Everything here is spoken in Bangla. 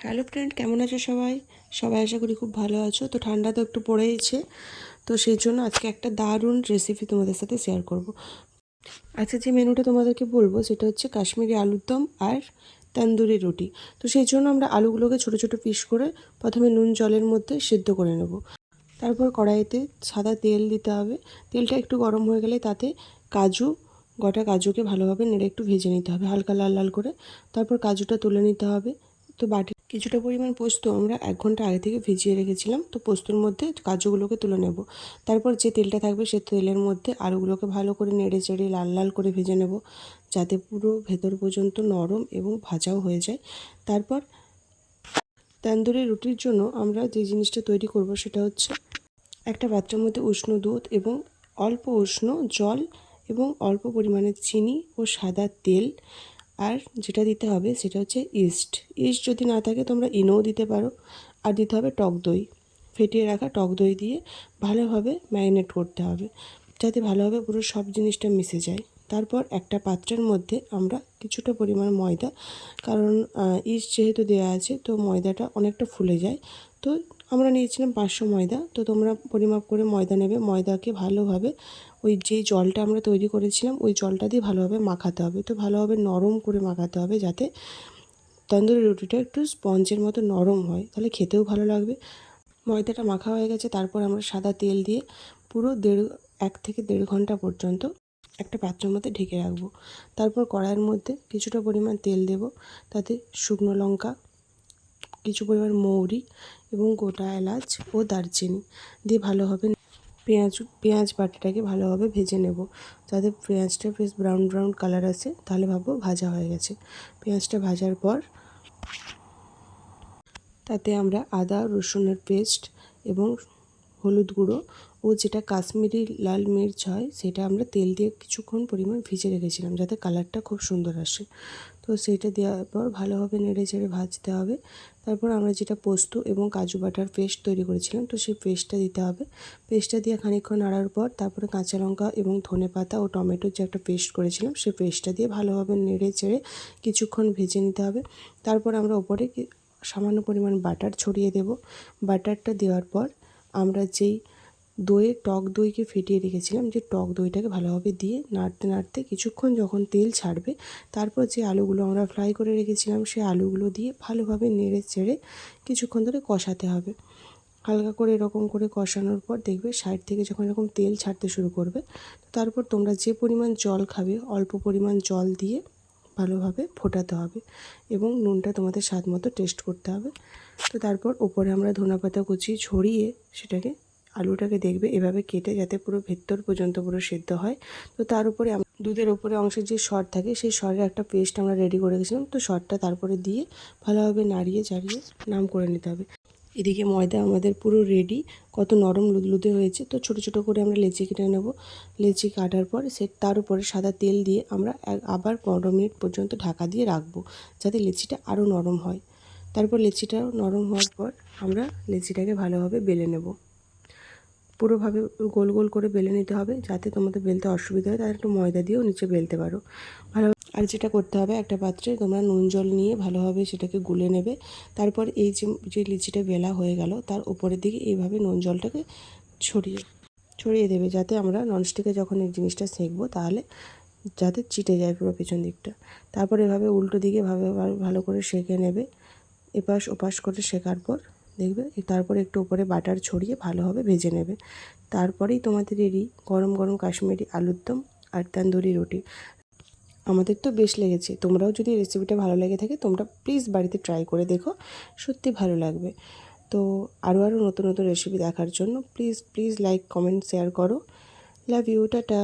হ্যালো ফ্রেন্ড, কেমন আছো সবাই? সবাই আশা করি খুব ভালো আছো। তো ঠান্ডা তো একটু পড়েইছে, তো সেই জন্য আজকে একটা দারুণ রেসিপি তোমাদের সাথে শেয়ার করব। আজকে যে মেনুটা তোমাদেরকে বলব, সেটা হচ্ছে কাশ্মীরি আলুর দম আর তন্দুরি রুটি। তো সেই জন্য আমরা আলুগুলোকে ছোট ছোট পিস করে প্রথমে নুন জলের মধ্যে সেদ্ধ করে নেব। তারপর কড়াইতে সাদা তেল দিতে হবে। তেলটা একটু গরম হয়ে গেলে তাতে কাজু, গোটা কাজুকে ভালোভাবে নেড়ে একটু ভেজে নিতে হবে, হালকা লাল লাল করে। তারপর কাজুটা তুলে নিতে হবে। তো বাটি কিছুটা পরিমাণ পোস্ত আমরা এক ঘণ্টা আগে থেকে ভিজিয়ে রেখেছিলাম। তো পোস্তর মধ্যে কাজুগুলোকে তুলে নেব। তারপর যে তেলটা থাকবে সে তেলের মধ্যে আলুগুলোকে ভালো করে নেড়ে চেড়ে লাল লাল করে ভেজে নেব। যাতে পুরো ভেতর পর্যন্ত নরম এবং ভাজাও হয়ে যায়। তারপর তান্দুরি রুটির জন্য আমরা যে জিনিসটা তৈরি করব সেটা হচ্ছে একটা পাত্রের মধ্যে উষ্ণ দুধ এবং অল্প উষ্ণ জল এবং অল্প পরিমাণে চিনি ও সাদা তেল। আর যেটা দিতে হবে সেটা হচ্ছে ইস্ট। ইস্ট যদি না থাকে তোমরা ইনোও দিতে পারো। আর দিতে হবে টক দই। ফেটিয়ে রাখা টক দই দিয়ে ভালোভাবে ম্যারিনেট করতে হবে। যাতে ভালোভাবে পুরো সব জিনিসটা মিশে যায়। তারপর একটা পাত্রের মধ্যে আমরা কিছুটা পরিমাণ ময়দা, কারণ ইস্ট যেহেতু দেওয়া আছে, তো ময়দাটা অনেকটা ফুলে যায়। তো আমরা নিয়েছিলাম পাঁচশো ময়দা, তো তোমরা পরিমাপ করে ময়দা নেবে। ময়দাকে ভালোভাবে ওই যে জলটা আমরা তৈরি করেছিলাম, ওই জলটা দিয়ে ভালোভাবে মাখাতে হবে। তো ভালোভাবে নরম করে মাখাতে হবে যাতে তন্দুরি রুটিটা একটু স্পঞ্জের মতো নরম হয়, তাহলে খেতেও ভালো লাগবে। ময়দাটা মাখা হয়ে গেছে, তারপর আমরা সাদা তেল দিয়ে পুরো দেড়, এক থেকে দেড় ঘণ্টা পর্যন্ত একটা পাত্রের মধ্যে ঢেকে রাখব। তারপর কড়াইয়ের মধ্যে কিছুটা পরিমাণ তেল দেব। তাতে শুকনো লঙ্কা, কিছু পরিমাণ মৌরি এবং গোটা এলাচ ও দারচিনি দিয়ে ভালোভাবে পেঁয়াজ পেঁয়াজ বাটাটাকে ভালোভাবে ভেজে নেব। যাতে পেঁয়াজটা বেশ ব্রাউন ব্রাউন কালার আসে তাহলে ভাববো ভাজা হয়ে গেছে। পেঁয়াজটা ভাজার পর তাতে আমরা আদা, রসুনের পেস্ট এবং হলুদ গুঁড়ো ও যেটা কাশ্মীরি লাল মির্চ হয়, সেটা আমরা তেল দিয়ে কিছুক্ষণ পরিমাণ ভিজে রেখেছিলাম যাতে কালারটা খুব সুন্দর আসে। তো সেইটা দেওয়ার পর ভালোভাবে নেড়ে চেড়ে ভাজতে হবে। তারপর আমরা যেটা পোস্ত এবং কাজু বাটার পেস্ট তৈরি করেছিলাম, তো সেই পেস্টটা দিতে হবে। পেস্টটা দিয়ে খানিকক্ষণ নাড়ার পর তারপরে কাঁচা লঙ্কা এবং ধনে পাতা ও টমেটোর যে একটা পেস্ট করেছিলাম সেই পেস্টটা দিয়ে ভালোভাবে নেড়ে চেড়ে কিছুক্ষণ ভেজে নিতে হবে। তারপর আমরা ওপরে সামান্য পরিমাণ বাটার ছড়িয়ে দেব। বাটারটা দেওয়ার পর আমরা যেই দইয়ে টক দইকে ফেটিয়ে রেখেছিলাম যে টক দইটাকে ভালোভাবে দিয়ে নাড়তে নাড়তে কিছুক্ষণ যখন তেল ছাড়বে, তারপর যে আলুগুলো আমরা ফ্রাই করে রেখেছিলাম সেই আলুগুলো দিয়ে ভালোভাবে নেড়ে চেড়ে কিছুক্ষণ ধরে কষাতে হবে। হালকা করে এরকম করে কষানোর পর দেখবে সাইড থেকে যখন এরকম তেল ছাড়তে শুরু করবে, তারপর তোমরা যে পরিমাণ জল খাবে অল্প পরিমাণ জল দিয়ে ভালোভাবে ফোটাতে হবে এবং নুনটা তোমাদের স্বাদ মতো টেস্ট করতে হবে। তো তারপর ওপরে আমরা ধনা পাতা কুচি ছড়িয়ে সেটাকে আলুটাকে দেখবে এভাবে কেটে যাতে পুরো ভেতর পর্যন্ত পুরো সেদ্ধ হয়। তো তার উপরে দুধের ওপরে অংশের যে সর থাকে, সেই সরের একটা পেস্ট আমরা রেডি করে গেছিলাম তো সরটা তারপরে দিয়ে ভালোভাবে নাড়িয়ে চাড়িয়ে নাম করে নিতে হবে। এদিকে ময়দা আমাদের পুরো রেডি কত নরম লুদলুদে হয়েছে। তো ছোট ছোট করে আমরা লেচি কেটে নেব। লেচি কাটার পর সে তার উপরে সাদা তেল দিয়ে আমরা আবার পনেরো মিনিট পর্যন্ত ঢাকা দিয়ে রাখব, যাতে লেচিটা আরও নরম হয়। তারপর লেচিটা নরম হওয়ার পর আমরা লেচিটাকে ভালোভাবে বেলে নেব। পুরোভাবে গোল গোল করে বেলে নিতে হবে যাতে তোমাদের বেলতে অসুবিধা হয়। তার একটু ময়দা দিয়েও নিচে বেলতে পারো। ভালো আর যেটা করতে হবে একটা পাত্রে তোমরা নুন জল নিয়ে ভালোভাবে সেটাকে গুলে নেবে। তারপর এই যে যে লিচিটা বেলা হয়ে গেল, তার উপরের দিকে এইভাবে নুন জলটাকে ছড়িয়ে ছড়িয়ে দেবে যাতে আমরা ননস্টিকে যখন এই জিনিসটা সেঁকবো তাহলে যাতে চিটে যায় পুরো পেছন দিকটা। তারপর এভাবে উল্টো দিকে ভাবে ভালো করে সেঁকে নেবে। এপাশ ওপাশ করে শেখার পর দেখবে, তারপরে একটু উপরে বাটার ছড়িয়ে ভালোভাবে ভেজে নেবে। তারপরেই তোমাদের রেডি গরম গরম কাশ্মীরি আলুর দম আর তান্দুরি রুটি। আমাদের তো বেশ লেগেছে। তোমরাও যদি রেসিপিটা ভালো লেগে থাকে, তোমরা প্লিজ বাড়িতে ট্রাই করে দেখো। সত্যি ভালো লাগবে। তো আরও আরও নতুন নতুন রেসিপি দেখার জন্য please please like comment share করো। Love you tata.